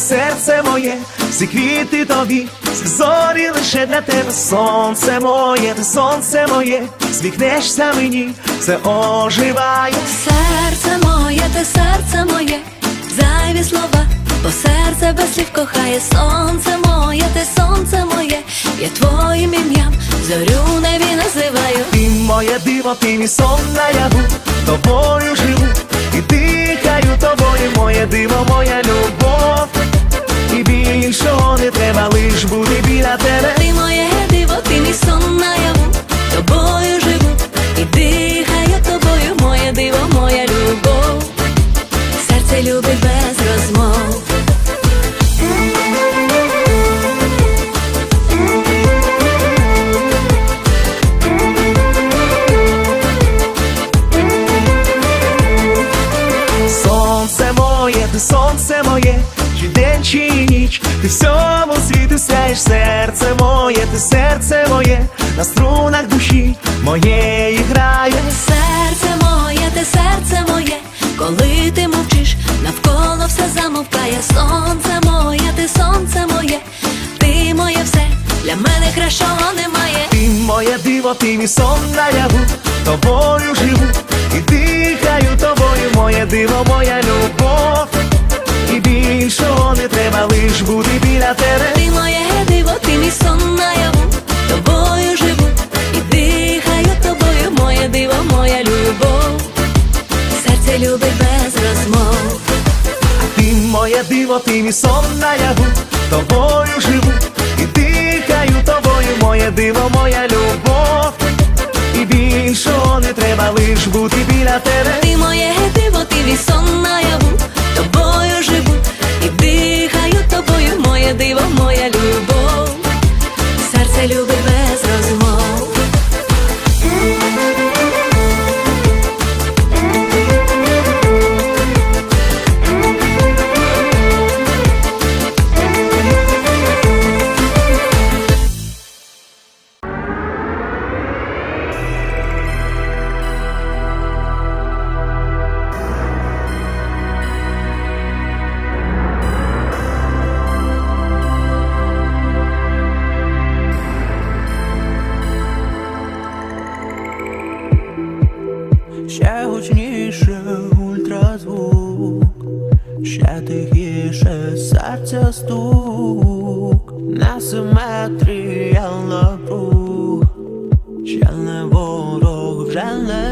серце моє, всі квіти тобі, всі зорі лише для тебе, сонце моє, ти сонце моє, сміхнешся мені, все оживає. Серце моє, ти серце моє, зайві слова, бо серце без слів кохає сонце моє, ти сонце моє, я твоїм ім'ям зорю небі називаю. Ти моє диво, ти мій сон наяву, тобою живу і дихаю тобою, моє диво, моя любов. І більшого не треба, лиш бути біля тебе. Ти моє диво, ти мій сон наяву, тобою живу і дихаю тобою, моє диво, моя любов. Серце любить без розмов. Сонце моє, сонце моє, чи день, чи ніч, ти всьому світу сяєш, серце моє, ти серце моє, на струнах душі моєї грає. Серце моє, ти серце моє, коли ти мовчиш, навколо все замовкає. Сонце моє, ти сонце моє, ти моє все, для мене кращого немає. Ти моє диво, ти мій сон наяву, тобою живу і дихаю тобою, моє диво, моя любов. Лиш бути біля тебе. Ти моє диво, ти мій сон наяву, тобою живу і дихаю тобою, моє диво, моя любов. Серце любить без розмов. Ти моє диво, ти мій сон наяву, тобою живу і дихаю тобою, моє диво, моя любов. І більшого не треба, лиш бути біля тебе. Ти моє диво, ти мій сон наяву, диво, моя любов. Серце любить без розмов. Ще гучніше ультразвук, ще тихіше серця стук, несиметрія напруг, ще не ворог, вже не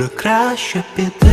може краще піти.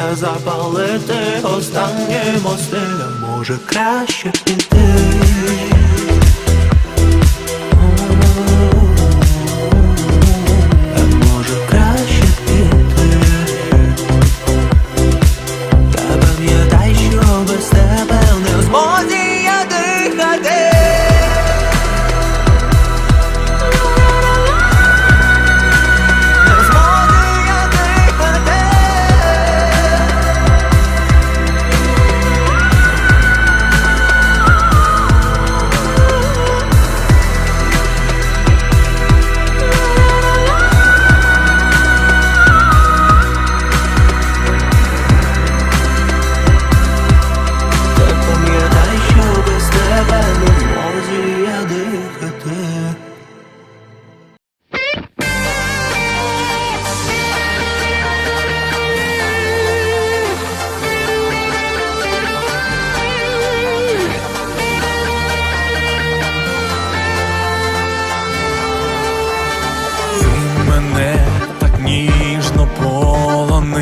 Та запалити останнє мости, може краще піти.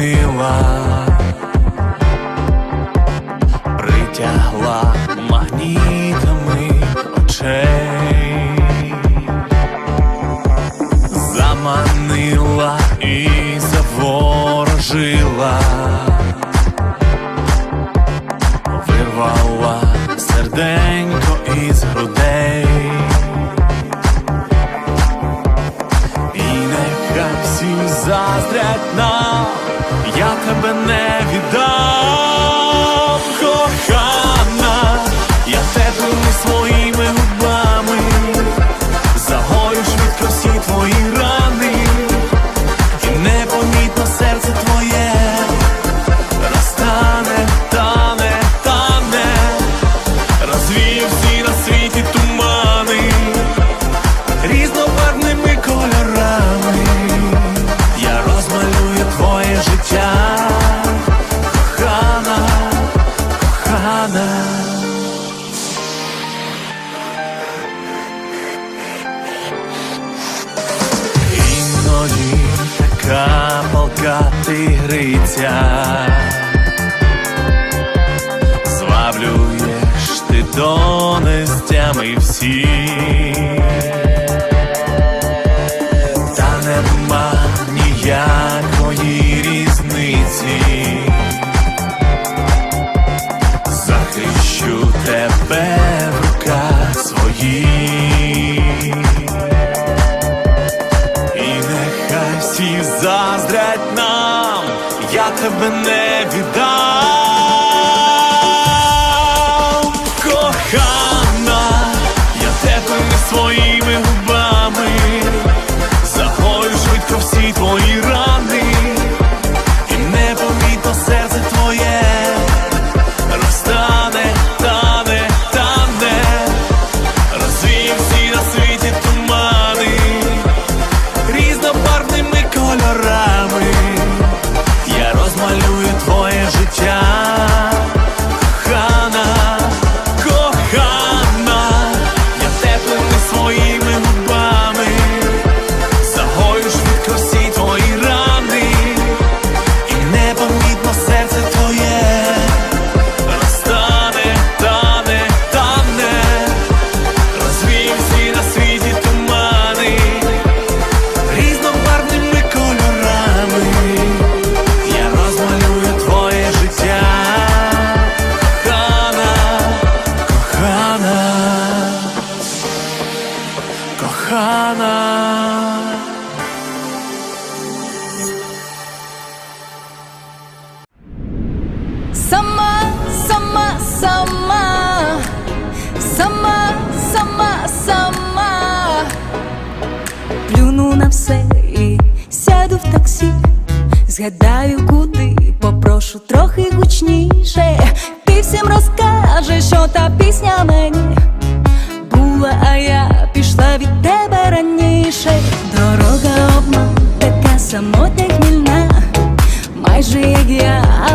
змінила, притягла. портрет нам, я тебе не віддам. рада. Іноді така палка тигриця Зваблюєш ти донестями всі. Та нема ніякої різниці. тебе в руках своїх, і нехай всі заздрять нам, я тебе не. самотня хмільна, майже як я.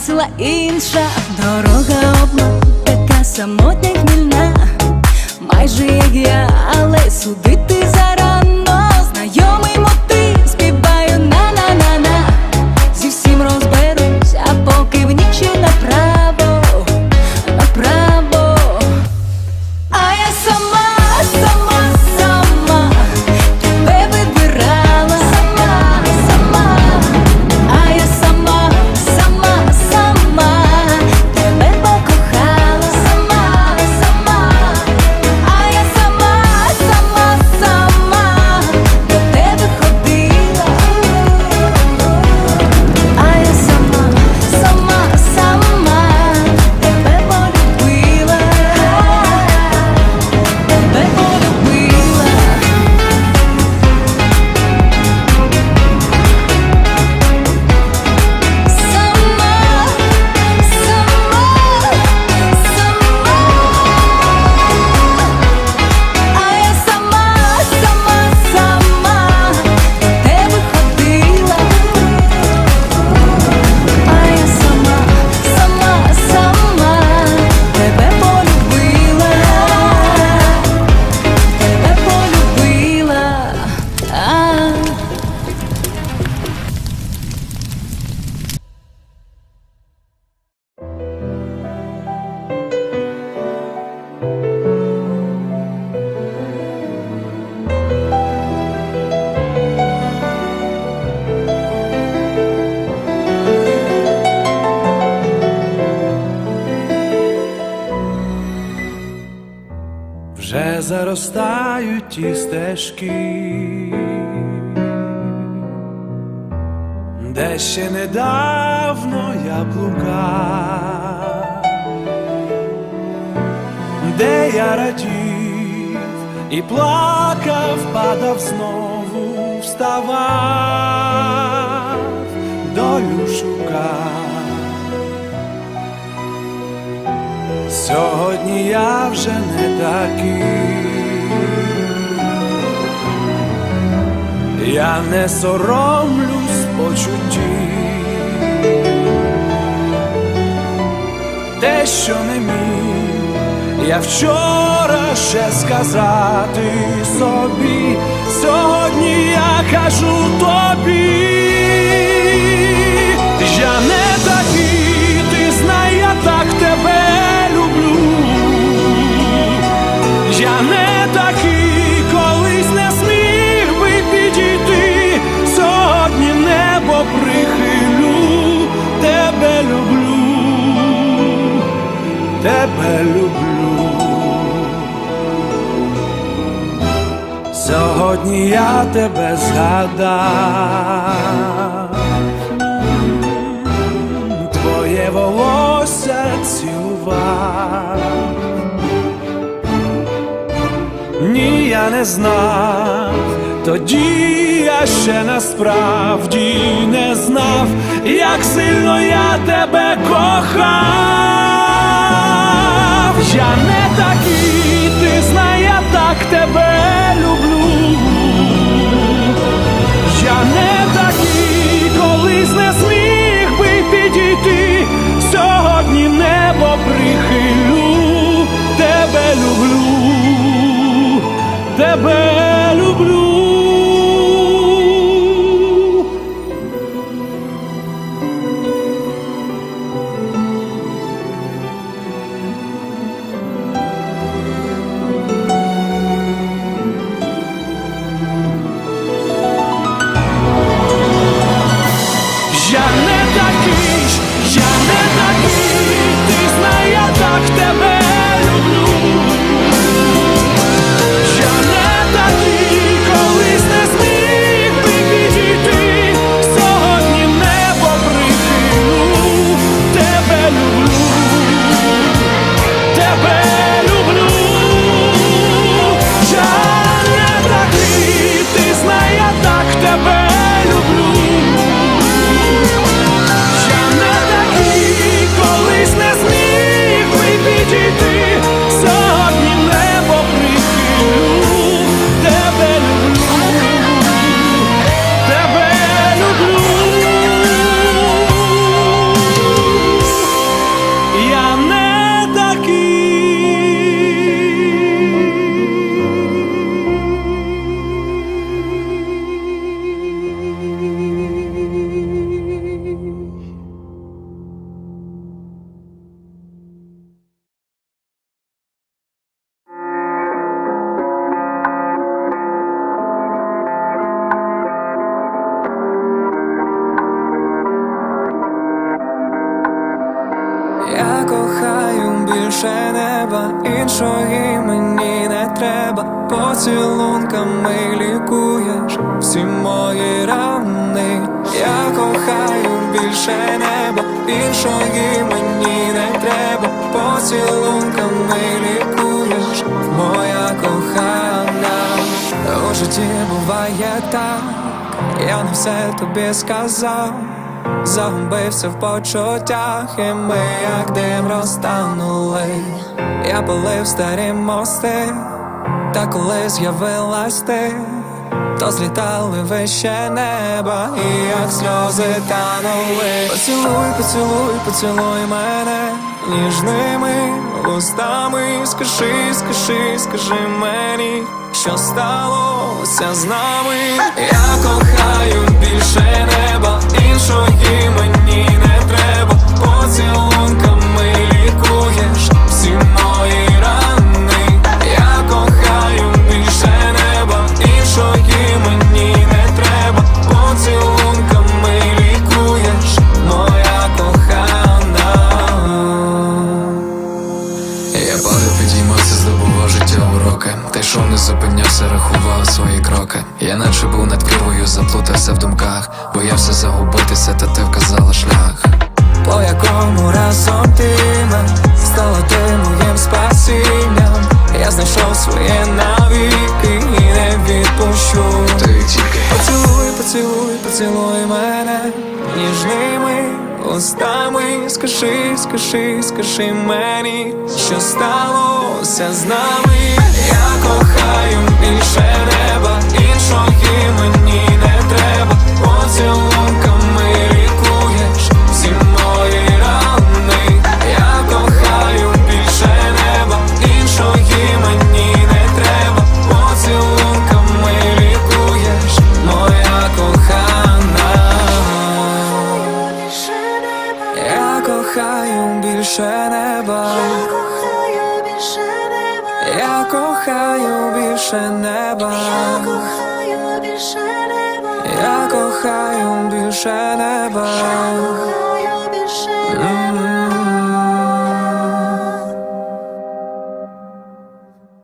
весела інша дорога обман, така самотня хмільна, майже як я, але судити зарано знайомий мотив співаю на на на на зі всім розберусь, а поки в нічина. Заростають ті стежки, де ще недавно я блукав, де я радів і плакав, падав знову, вставав, долю шукав. Сьогодні я вже не такий, я не соромлюсь почуттів, те, що не міг, я вчора ще сказати собі, сьогодні я кажу тобі, я не Сьогодні я тебе згадав, твоє волосся цілував. Ні, я не знав, тоді я ще насправді не знав, як сильно я тебе кохав. Я не такий, ти знай, я так тебе люблю. Тебе Поцілунками лікуєш, моя кохана. У житті буває так, я не все тобі сказав. Загубився в почуттях, і ми як дим розтанули. Я полив старі мости, та коли з'явилась ти, то злітали вище неба, і як сльози танули. Поцілуй, поцілуй, поцілуй мене ніжними вустами, Скажи, скажи, скажи мені, що сталося з нами. Я кохаю більше неба, іншої боявся загубитися, та ти вказала шлях. По якому разом ти стала ти моїм спасінням. Я знайшов своє навіки і не відпущу. Ти тільки поцілуй, поцілуй, поцілуй мене ніжними устами. Скажи, скажи, скажи мені, що сталося з нами. Я кохаю більше неба, іншої мені не треба. Поцілунками лікуєш